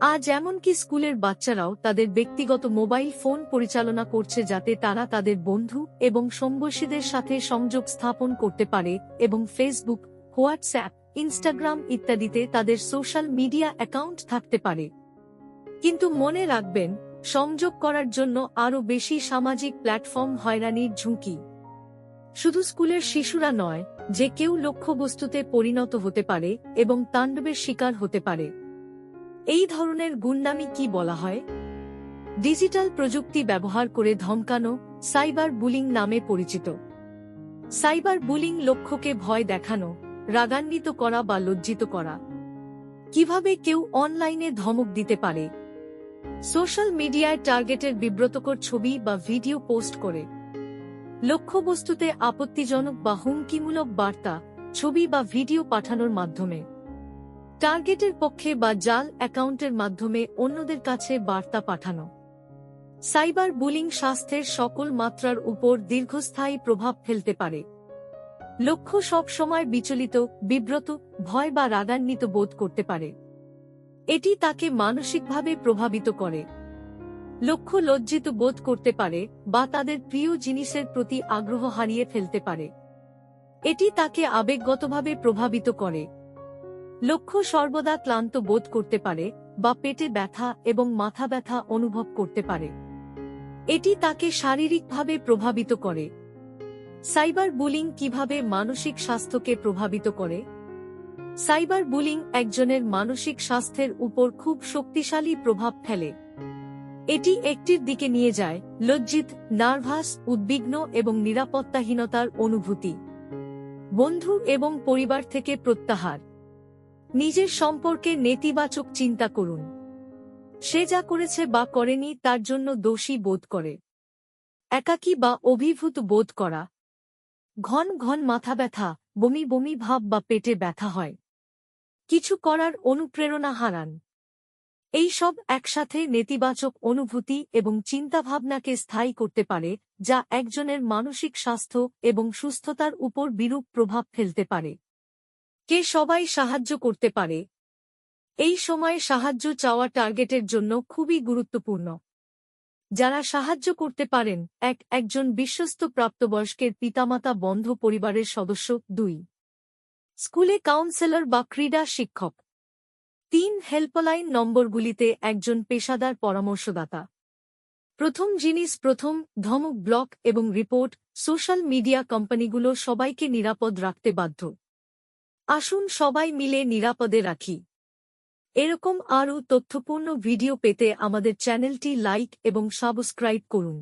আজ এমনকি স্কুলের বাচ্চারাও তাদের ব্যক্তিগত মোবাইল ফোন পরিচালনা করছে যাতে তারা তাদের বন্ধু এবং সম্বসীদের সাথে সংযোগ স্থাপন করতে পারে এবং ফেসবুক হোয়াটসঅ্যাপ ইনস্টাগ্রাম ইত্যাদিতে তাদের সোশ্যাল মিডিয়া অ্যাকাউন্ট থাকতে পারে। কিন্তু মনে রাখবেন, সংযোগ করার জন্য আরও বেশি সামাজিক প্ল্যাটফর্ম হয়রানির ঝুঁকি। শুধু স্কুলের শিশুরা নয়, যে কেউ লক্ষ্যবস্তুতে পরিণত হতে পারে এবং তাণ্ডবের শিকার হতে পারে। এই ধরনের গুন্ডামি কি বলা হয়? ডিজিটাল প্রযুক্তি ব্যবহার করে ধমকানো সাইবার বুলিং নামে পরিচিত। সাইবার বুলিং লক্ষ্যকে ভয় দেখানো, রাগান্বিত করা বা লজ্জিত করা। কীভাবে কেউ অনলাইনে ধমক দিতে পারে? সোশ্যাল মিডিয়ায় টার্গেটের বিব্রতকর ছবি বা ভিডিও পোস্ট করে। লক্ষ্যবস্তুতে আপত্তিজনক বা হুমকিমূলক বার্তা, ছবি বা ভিডিও পাঠানোর মাধ্যমে। টার্গেটের পক্ষে বা জাল অ্যাকাউন্টের মাধ্যমে অন্যদের কাছে বার্তা পাঠানো। সাইবার বুলিং স্বাস্থ্যের সকল মাত্রার উপর দীর্ঘস্থায়ী প্রভাব ফেলতে পারে। লক্ষ্য সব সময় বিচলিত, বিব্রত, ভয় বা রাগান্বিত বোধ করতে পারে। এটি তাকে মানসিকভাবে প্রভাবিত করে। লক্ষ্য লজ্জিত বোধ করতে পারে বা তাদের প্রিয় জিনিসের প্রতি আগ্রহ হারিয়ে ফেলতে পারে। এটি তাকে আবেগগতভাবে প্রভাবিত করে। লক্ষ্য সর্বদা ক্লান্ত বোধ করতে পারে, বা পেটে ব্যথা এবং মাথা ব্যথা অনুভব করতে পারে। এটি তাকে শারীরিকভাবে প্রভাবিত করে। সাইবার বুলিং কীভাবে মানসিক স্বাস্থ্যকে প্রভাবিত করে? সাইবার বুলিং একজনের মানসিক স্বাস্থ্যের উপর খুব শক্তিশালী প্রভাব ফেলে। এটি একটির দিকে নিয়ে যায়, লজ্জিত, নার্ভাস, উদ্বিগ্ন এবং নিরাপত্তাহীনতার অনুভূতি। বন্ধু এবং পরিবার থেকে প্রত্যাহার। নিজের সম্পর্কে নেতিবাচক চিন্তা করুন। সে যা করেছে বা করেনি তার জন্য দোষী বোধ করে। একাকী বা অভিভূত বোধ করা। ঘন ঘন মাথা ব্যথা, বমি বমি ভাব বা পেটে ব্যথা হয়। কিছু করার অনুপ্রেরণা হারান। এই সব একসাথে নেতিবাচক অনুভূতি এবং চিন্তাভাবনাকে স্থায়ী করতে পারে, যা একজনের মানসিক স্বাস্থ্য এবং সুস্থতার উপর বিরূপ প্রভাব ফেলতে পারে। কে সবাই সাহায্য করতে পারে? এই সময়ে সাহায্য চাওয়া টার্গেটের জন্য খুবই গুরুত্বপূর্ণ। যারা সাহায্য করতে পারেন, এক, একজন বিশ্বস্ত প্রাপ্তবয়স্কের পিতামাতা বন্ধ পরিবারের সদস্য, দুই, স্কুলে কাউন্সেলর বা ক্রীড়া শিক্ষক, তিন, হেল্পলাইন নম্বরগুলিতে একজন পেশাদার পরামর্শদাতা। প্রথম জিনিস প্রথম, ধমক, ব্লক এবং রিপোর্ট, সোশ্যাল মিডিয়া কোম্পানিগুলো সবাইকে নিরাপদ রাখতে বাধ্য। আসুন সবাই মিলে নিরাপদে রাখি। এরকম আরও তথ্যপূর্ণ ভিডিও পেতে আমাদের চ্যানেলটি লাইক এবং সাবস্ক্রাইব করুন।